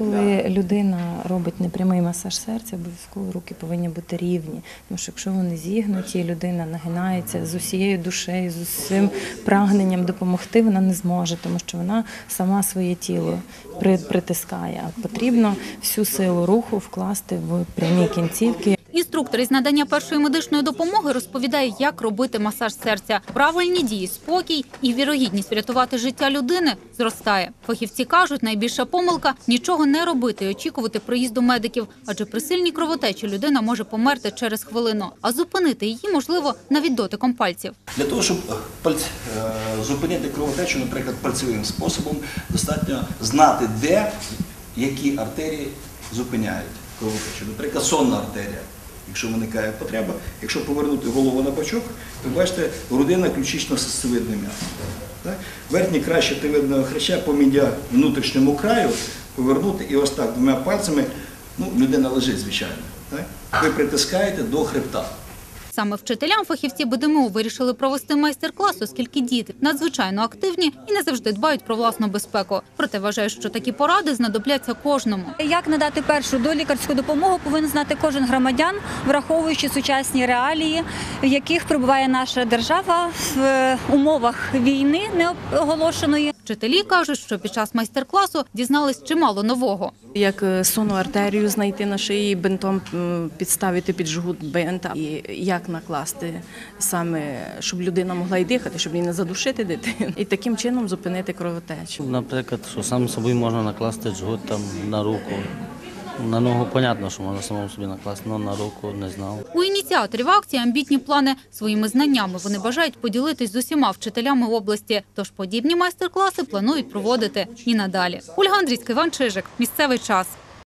Коли людина робить непрямий масаж серця, обов'язково руки повинні бути рівні. Тому що якщо вони зігнуті, людина нагинається з усією душею, з усім прагненням допомогти, вона не зможе, тому що вона сама своє тіло притискає. А потрібно всю силу руху вкласти в прямі кінцівки. Інструктор із надання першої медичної допомоги розповідає, як робити масаж серця. Правильні дії, спокій і вірогідність врятувати життя людини зростає. Фахівці кажуть, найбільша помилка нічого не робити і очікувати приїзду медиків, адже при сильній кровотечі людина може померти через хвилину, а зупинити її можливо навіть дотиком пальців. Для того, щоб е, пальць- е, зупинити кровотечу, наприклад, пальцевим способом, достатньо знати, де які артерії зупиняють кровотечу. Наприклад, сонна артерія, якщо виникає потреба. Якщо повернути голову на бочок, ви бачите грудина ключично-сосцевидне м'ясо. Так? Верхній край щитовидного хряща по медіа внутрішньому краю повернути і ось так двома пальцями, ну, людина лежить, звичайно. Так? Ви притискаєте до хребта. Саме вчителям фахівці БДМУ вирішили провести майстер-клас, оскільки діти надзвичайно активні і не завжди дбають про власну безпеку. Проте вважають, що такі поради знадобляться кожному. Як надати першу долікарську допомогу, повинен знати кожен громадян, враховуючи сучасні реалії, в яких перебуває наша держава в е, умовах війни неоголошеної. Вчителі кажуть, що під час майстер-класу дізнались чимало нового. Як е, сонну артерію знайти на шиї, бинтом підставити під жгут бинта і як накласти саме, щоб людина могла й дихати, щоб її не задушити дитину, і таким чином зупинити кровотечу. Наприклад, що сам собі можна накласти джгут там на руку. На ногу понятно, що можна самому собі накласти, але на руку не знав. У ініціаторів акції амбітні плани своїми знаннями. Вони бажають поділитись з усіма вчителями області. Тож подібні майстер-класи планують проводити і надалі. Ольга Андрійська, Іван Чижик. Місцевий час.